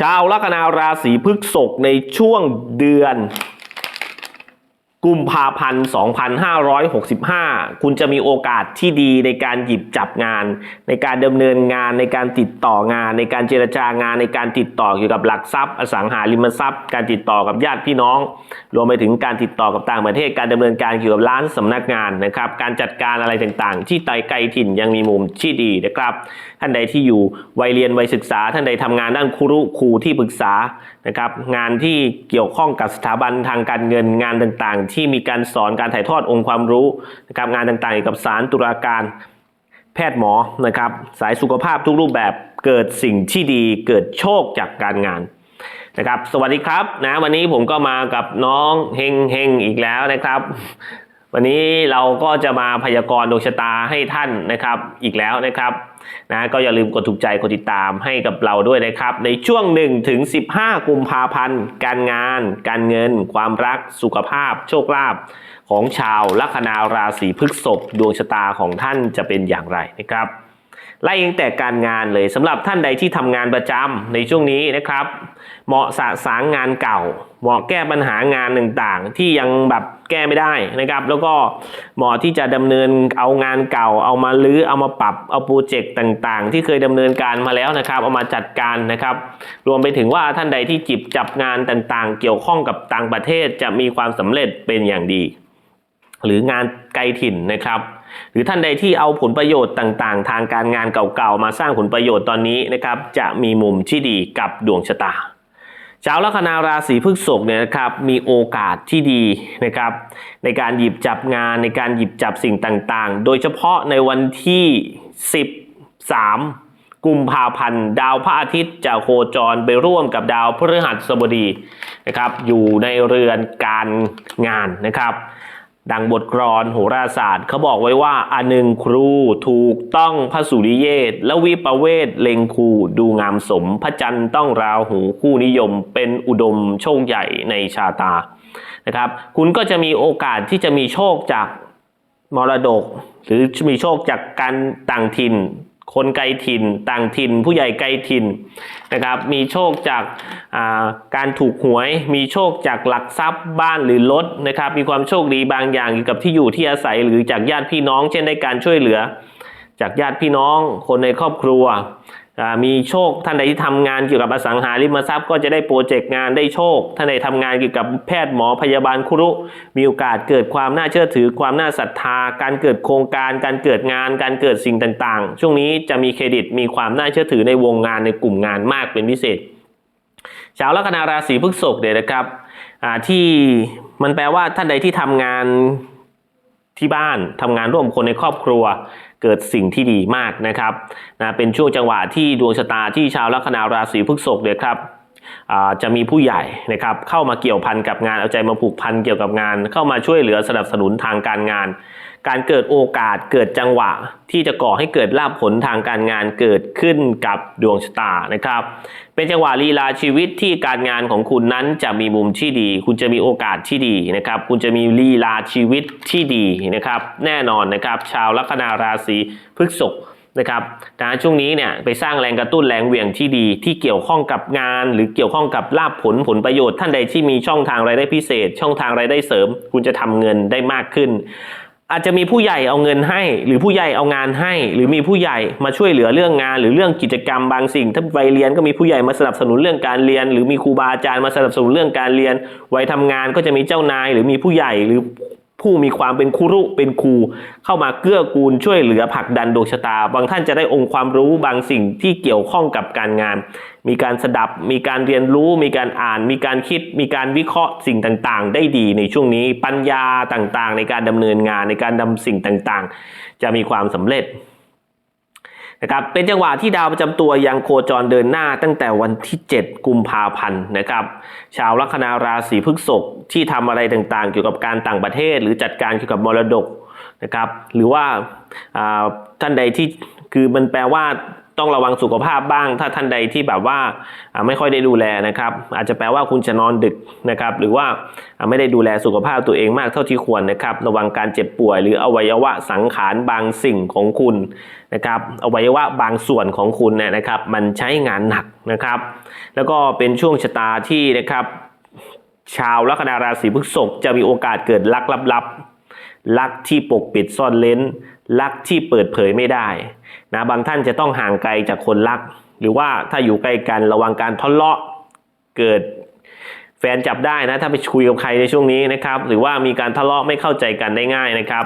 ชาวลัคนาราศีพฤษภในช่วงเดือน กุมภาพันธ์ 2565 คุณจะมีโอกาสที่ดีในการหยิบจับงาน ในการดำเนินงานในการติดต่องาน ในการเจรจางาน ในการติดต่อเกี่ยวกับหลักทรัพย์ อสังหาริมทรัพย์ การติดต่อกับญาติพี่น้อง รวมไปถึงการติดต่อกับต่างประเทศ การดำเนินการเกี่ยวกับร้านสำนักงานนะครับ การจัดการอะไรต่างๆ ที่ไกลไกลถิ่นยังมีมุมที่ดีนะครับ ท่านใดที่อยู่วัยเรียนวัยศึกษา ท่านใดทำงานด้านครูครูที่ปรึกษานะครับ งานที่เกี่ยวข้องกับสถาบันทางการเงินงานต่างๆที่มีการสอนการถ่ายทอดองค์ความรู้นะครับงานต่างๆเกี่ยวกับสารตุลาการแพทย์หมอนะครับสายสุขภาพทุกรูปแบบเกิดสิ่งที่ดีเกิดโชคจากการงานนะครับสวัสดีครับนะวันนี้ผมก็มากับน้องเฮงเฮงอีกแล้วนะครับ วันนี้เราก็จะมาพยากรณ์ดวงชะตาให้ท่านนะครับอีกแล้วนะครับ นะก็อย่าลืมกดถูกใจกดติดตามให้กับเราด้วยนะครับ ในช่วง1ถึง15 กุมภาพันธ์ การงาน การเงิน ความรักสุขภาพ โชคลาภของชาวลัคนาราศีพฤษภดวงชะตาของท่านจะเป็นอย่างไรนะครับไล่ตั้งแต่การงานเลยสำหรับท่านใดที่ทำงานประจำในช่วงนี้นะครับ เหมาะสะสางงานเก่า เหมาะแก้ปัญหางานต่างๆ ที่ยังแบบแก้ไม่ได้นะครับ แล้วก็เหมาะที่จะดำเนินเอางานเก่า เอามาลื้อเอามาปรับเอาโปรเจกต์ต่างๆ ที่เคยดำเนินการมาแล้วนะครับ เอามาจัดการนะครับ รวมไปถึงว่าท่านใดที่จิบจับงานต่างๆ เกี่ยวข้องกับต่างประเทศจะมีความสำเร็จเป็นอย่างดี หรืองานไกลถิ่นนะครับหรือท่านใดที่เอาผลประโยชน์ต่างๆ ทางการงานเก่าๆ มาสร้างผลประโยชน์ตอนนี้นะครับ จะมีมุมที่ดีกับดวงชะตา ชาวลัคนาราศีพฤษภเนี่ยนะครับมีโอกาสที่ดีนะครับ ในการหยิบจับงานในการหยิบจับสิ่งต่างๆ โดยเฉพาะในวันที่ 13 กุมภาพันธ์ ดาวพระอาทิตย์จะโคจรไปร่วมกับดาวพฤหัสบดีนะครับ อยู่ในเรือนการงานนะครับ ดังบทกลอนโหราศาสตร์เขาบอกไว้ว่าอันหนึ่งครูถูกต้องพระสุริเยศและวิปเวศเล็งคูดูงามสม พระจันทร์ต้องราหูคู่นิยม เป็นอุดมโชคใหญ่ในชาตานะครับ คุณก็จะมีโอกาสที่จะมีโชคจากมรดก หรือมีโชคจากการต่างถิ่น คนไกลถิ่น ต่างถิ่น ผู้ใหญ่ไกลถิ่นนะครับ มีโชคจากอ่าการถูกหวย มีโชคจากหลักทรัพย์บ้านหรือรถนะครับ มีความโชคดีบางอย่างเกี่ยวกับที่อยู่ที่อาศัยหรือจากญาติพี่น้อง เช่นได้การช่วยเหลือ จากญาติพี่น้อง คนในครอบครัว มีโชคท่านใดที่ทำงานเกี่ยวกับอสังหาริมทรัพย์ก็จะได้โปรเจกต์งานได้โชค ท่านใดทำงานเกี่ยวกับแพทย์หมอพยาบาลครุ มีโอกาสเกิดความน่าเชื่อถือ ความน่าศรัทธา การเกิดโครงการ การเกิดงาน การเกิดสิ่งต่างๆ ช่วงนี้จะมีเครดิตมีความน่าเชื่อถือในวงงานในกลุ่มงานมากเป็นพิเศษ ชาวลัคนาราศีพฤษภเนี่ยนะครับที่มันแปลว่าท่านใดที่ทำงานที่บ้านทำงานร่วมคนในครอบครัว เกิดสิ่งที่ดีมากนะครับนะเป็นช่วงจังหวะที่ดวงชะตาที่ชาวลัคนาราศีพฤษภเนี่ยครับ จะมีผู้ใหญ่นะครับเข้ามาเกี่ยวพันกับงานเอาใจมาผูกพันเกี่ยวกับงาน เข้ามาช่วยเหลือสนับสนุนทางการงาน การเกิดโอกาสเกิดจังหวะ ที่จะก่อให้เกิดลาภผลทางการงานเกิดขึ้นกับดวงชะตานะครับ เป็นจังหวะลีลาชีวิตที่การงานของคุณนั้นจะมีมุมที่ดี คุณจะมีโอกาสที่ดีนะครับ คุณจะมีลีลาชีวิตที่ดีนะครับ แน่นอนนะครับ ชาวลัคนาราศีพฤษภ นะครับนะช่วงนี้เนี่ยไปสร้างแรงกระตุ้นแรงเหวี่ยงที่ดีที่เกี่ยวข้องกับงาน หรือเกี่ยวข้องกับลาภผลผลประโยชน์ท่านใดที่มีช่องทางรายได้พิเศษ ช่องทางรายได้เสริม คุณจะทำเงินได้มากขึ้น อาจจะมีผู้ใหญ่เอาเงินให้ หรือผู้ใหญ่เอางานให้ หรือมีผู้ใหญ่มาช่วยเหลือเรื่องงาน หรือเรื่องกิจกรรมบางสิ่ง ถ้าวัยเรียนก็มีผู้ใหญ่มาสนับสนุนเรื่องการเรียน หรือมีครูบาอาจารย์มาสนับสนุนเรื่องการเรียนวัยทำงานก็จะมีเจ้านาย หรือมีผู้ใหญ่หรือ ผู้มีความเป็นครุเป็นครู เข้ามาเกื้อกูลช่วยเหลือผลักดันดวงชะตา บางท่านจะได้องค์ความรู้บางสิ่งที่เกี่ยวข้องกับการงาน มีการสดับ มีการเรียนรู้ มีการอ่าน มีการคิด มีการวิเคราะห์สิ่งต่างๆ ได้ดีในช่วงนี้ปัญญาต่างๆ ในการดำเนินงานในการดำสิ่งต่างๆ จะมีความสำเร็จ นะครับเป็นจังหวะที่ดาวประจำตัวยังโคจรเดินหน้าตั้งแต่วันที่ 7 กุมภาพันธ์นะครับชาวลัคนาราศีพฤษภที่ทำอะไรต่างๆ เกี่ยวกับการต่างประเทศ หรือจัดการเกี่ยวกับมรดกนะครับหรือว่าอ่าท่านใดที่คือมันแปลว่า ต้องระวังสุขภาพบ้าง ถ้าท่านใดที่แบบว่าไม่ค่อยได้ดูแลนะครับ อาจจะแปลว่าคุณจะนอนดึกนะครับ หรือว่าไม่ได้ดูแลสุขภาพตัวเองมากเท่าที่ควรนะครับ ระวังการเจ็บป่วย หรืออวัยวะสังขารบางสิ่งของคุณนะครับ อวัยวะบางส่วนของคุณเนี่ยนะครับ มันใช้งานหนักนะครับ แล้วก็เป็นช่วงชะตาที่นะครับ ชาวลัคนาราศีพฤษภจะมีโอกาสเกิดลักลับๆลักที่ปกปิดซ่อนเล้น ลักที่เปิดเผยไม่ได้นะบางท่านจะต้องห่างไกลจากคนรัก หรือว่าถ้าอยู่ใกล้กันระวังการทะเลาะเกิดแฟนจับได้นะถ้าไปคุยกับใครในช่วงนี้นะครับ หรือว่ามีการทะเลาะไม่เข้าใจกันได้ง่ายนะครับ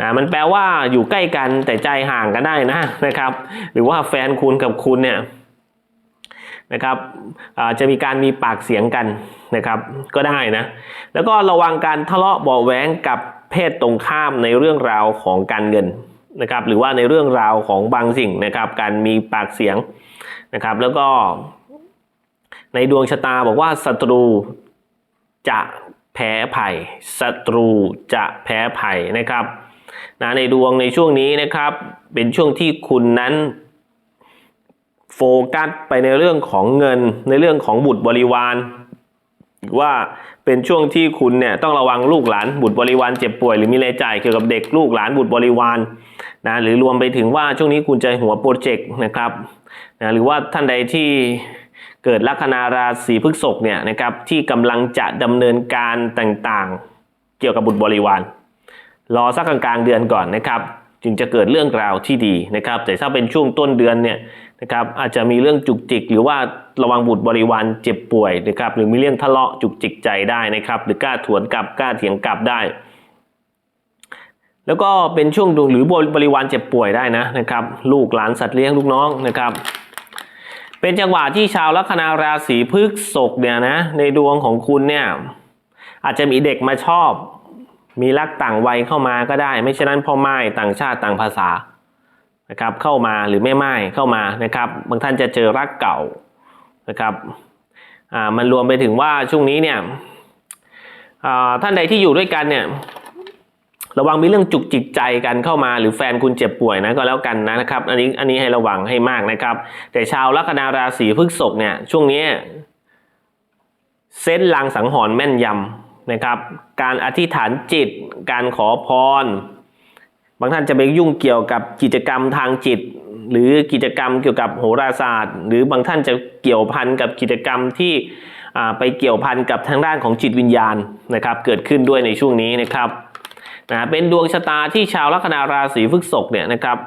นะมันแปลว่าอยู่ใกล้กันแต่ใจห่างกันได้นะนะครับ หรือว่าแฟนคุณกับคุณเนี่ยนะครับอ่าจะมีการมีปากเสียงกันนะครับก็ได้นะ แล้วก็ระวังการทะเลาะเบาะแว้งกับ เพศตรงข้ามในเรื่องราวของการเงินนะครับ หรือว่าในเรื่องราวของบางสิ่งนะครับ การมีปากเสียงนะครับ แล้วก็ ในดวงชะตาบอกว่าศัตรูจะแพ้ภัยศัตรูจะแพ้ภัยนะครับนะในดวงในช่วงนี้นะครับ เป็นช่วงที่คุณนั้นโฟกัสไปในเรื่องของเงินในเรื่องของบุตรบริวาร ว่าเป็นช่วงที่คุณเนี่ยต้องระวังลูกหลานบุตรบริวารเจ็บป่วยหรือมีรายจ่ายเกี่ยวกับเด็กลูกหลานบุตรบริวารนะหรือรวมไปถึงว่าช่วงนี้คุณจะหัวโปรเจกต์นะครับนะหรือว่าท่านใดที่เกิดลัคนาราศีพฤษภเนี่ยนะครับที่กำลังจะดำเนินการต่างๆ เกี่ยวกับบุตรบริวารรอสักกลางๆเดือนก่อนนะครับ จึงจะเกิดเรื่องราวที่ดีนะครับ แต่ถ้าเป็นช่วงต้นเดือนเนี่ยนะครับอาจจะมีเรื่องจุกจิก หรือว่าระวังบุตรบริวารเจ็บป่วยนะครับหรือมีเรื่องทะเลาะจุกจิกใจได้นะครับ หรือกล้าถวนกลับกล้าเถียงกลับได้ แล้วก็เป็นช่วงดวงหรือบริวารเจ็บป่วยได้นะนะครับ ลูกหลานสัตว์เลี้ยงลูกน้องนะครับ เป็นจังหวะที่ชาวลัคนาราศีพฤษภเนี่ยนะในดวงของคุณเนี่ยอาจจะมีเด็กมาชอบ มีรักต่างวัยเข้ามาก็ได้ ไม่ฉะนั้นพ่อไม้ต่างชาติต่างภาษานะครับเข้ามาหรือแม่ไม้เข้ามานะครับบางท่านจะเจอรักเก่านะครับอ่ามันรวมไปถึงว่าช่วงนี้เนี่ยอ่าท่านใดที่อยู่ด้วยกันเนี่ยระวังมีเรื่องจุกจิกใจกันเข้ามาหรือแฟนคุณเจ็บป่วยนะก็แล้วกันนะครับ อันนี้อันนี้ให้ระวังให้มากนะครับ แต่ชาวลัคนาราศีพฤษภเนี่ยช่วงนี้เส้นลางสังหรณ์แม่นยำ นะครับ การอธิษฐานจิต การขอพร บางท่านจะไปยุ่งเกี่ยวกับกิจกรรมทางจิต หรือกิจกรรมเกี่ยวกับโหราศาสตร์ หรือบางท่านจะเกี่ยวพันกับกิจกรรมที่ไปเกี่ยวพันกับทางด้านของจิตวิญญาณนะครับ เกิดขึ้นด้วยในช่วงนี้นะครับนะเป็นดวงชะตาที่ชาวลัคนาราศีพฤษภเนี่ยนะครับ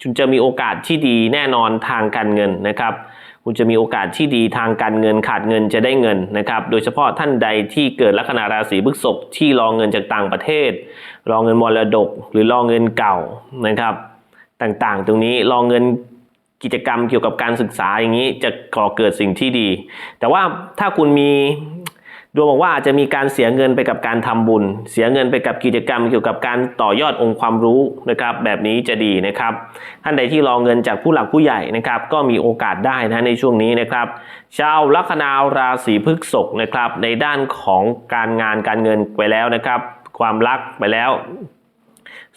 คุณจะมีโอกาสที่ดีแน่นอนทางการเงินนะครับ คุณจะมีโอกาสที่ดีทางการเงินขาดเงินจะได้เงินนะครับ โดยเฉพาะท่านใดที่เกิดลัคนาราศีพฤษภที่รอเงินจากต่างประเทศ รอเงินมรดก หรือรอเงินเก่านะครับ ต่างๆ ตรงนี้รอเงินกิจกรรมเกี่ยวกับการศึกษาอย่างนี้จะก่อเกิดสิ่งที่ดี แต่ว่าถ้าคุณมี ดวงบอกว่าอาจจะมีการเสียเงินไปกับการทำบุญ เสียเงินไปกับกิจกรรมเกี่ยวกับการต่อยอดองค์ความรู้นะครับ แบบนี้จะดีนะครับท่านใดที่รอเงินจากผู้หลักผู้ใหญ่นะครับ ก็มีโอกาสได้นะในช่วงนี้นะครับ ชาวลัคนาราศีพฤษภนะครับ ในด้านของการงานการเงินไปแล้วนะครับ ความรักไปแล้ว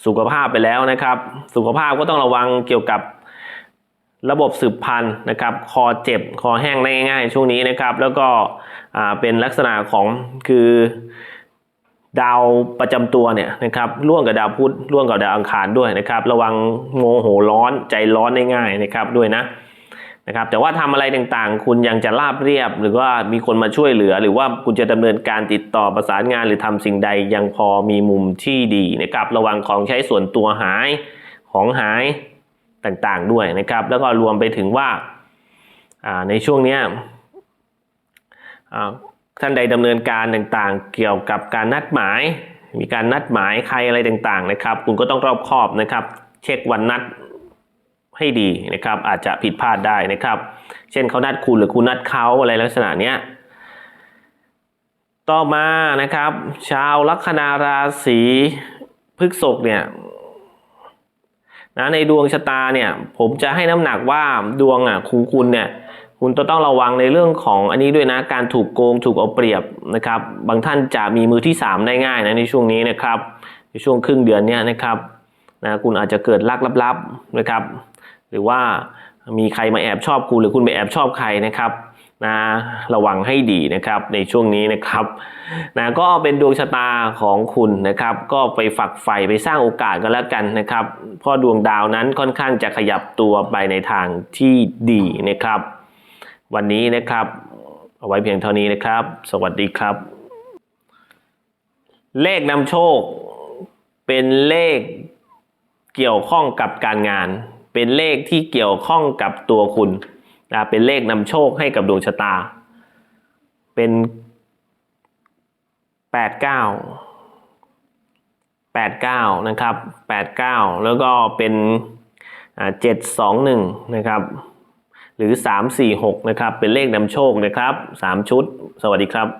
สุขภาพไปแล้วนะครับ สุขภาพก็ต้องระวังเกี่ยวกับ ระบบสืบพันธุ์นะครับ คอเจ็บ คอแห้งได้ง่ายๆช่วงนี้นะครับ แล้วก็เป็นลักษณะของคือดาวประจำตัวเนี่ยนะครับร่วมกับดาวพุธร่วมกับดาวอังคารด้วยนะครับ ระวังโมโหร้อนใจร้อนได้ง่ายนะครับด้วยนะนะครับ แต่ว่าทำอะไรต่างๆ คุณยังจะราบเรียบ หรือว่ามีคนมาช่วยเหลือ หรือว่าคุณจะดำเนินการติดต่อประสานงานหรือทำสิ่งใดยังพอมีมุมที่ดีนะครับ ระวังของใช้ส่วนตัวหายของหาย ต่างๆด้วยนะครับ แล้วก็รวมไปถึงว่าในช่วงนี้ท่านใดดำเนินการต่างๆ เกี่ยวกับการนัดหมาย มีการนัดหมายใครอะไรต่างๆนะครับ คุณก็ต้องรอบคอบนะครับ เช็ควันนัดให้ดีนะครับ อาจจะผิดพลาดได้นะครับ เช่นเขานัดคุณหรือคุณนัดเขาอะไรลักษณะเนี้ยต่อมานะครับ ชาวลัคนาราศีพฤษภเนี่ย นะในดวงชะตาเนี่ยผมจะให้น้ำหนักว่าดวงอะคุณคุณเนี่ยคุณจะต้องระวังในเรื่องของอันนี้ด้วยนะการถูกโกงถูกเอาเปรียบนะครับ บางท่านจะมีมือที่สามได้ง่ายนะในช่วงนี้นะครับในช่วงครึ่งเดือนเนี้ยนะครับนะคุณอาจจะเกิดลักลับๆนะครับ หรือว่ามีใครมาแอบชอบคุณหรือคุณไปแอบชอบใครนะครับ นะระวังให้ดีนะครับในช่วงนี้นะครับนะก็เป็นดวงชะตาของคุณนะครับ ก็ไปฝักใฝ่ไปสร้างโอกาสกันแล้วกันนะครับเพราะดวงดาวนั้นค่อนข้างจะขยับตัวไปในทางที่ดีนะครับ วันนี้นะครับเอาไว้เพียงเท่านี้นะครับ สวัสดีครับ เลขนำโชค เป็นเลขเกี่ยวข้องกับการงาน เป็นเลขที่เกี่ยวข้องกับตัวคุณ นะเป็นเลขนำโชคให้กับดวงชะตา เป็นแปดเก้าแปดเก้านะครับแปดเก้าแล้วก็เป็นเจ็ดสองหนึ่งนะครับ หรือสามสี่หกนะครับ เป็นเลขนำโชคนะครับสามชุด สวัสดีครับ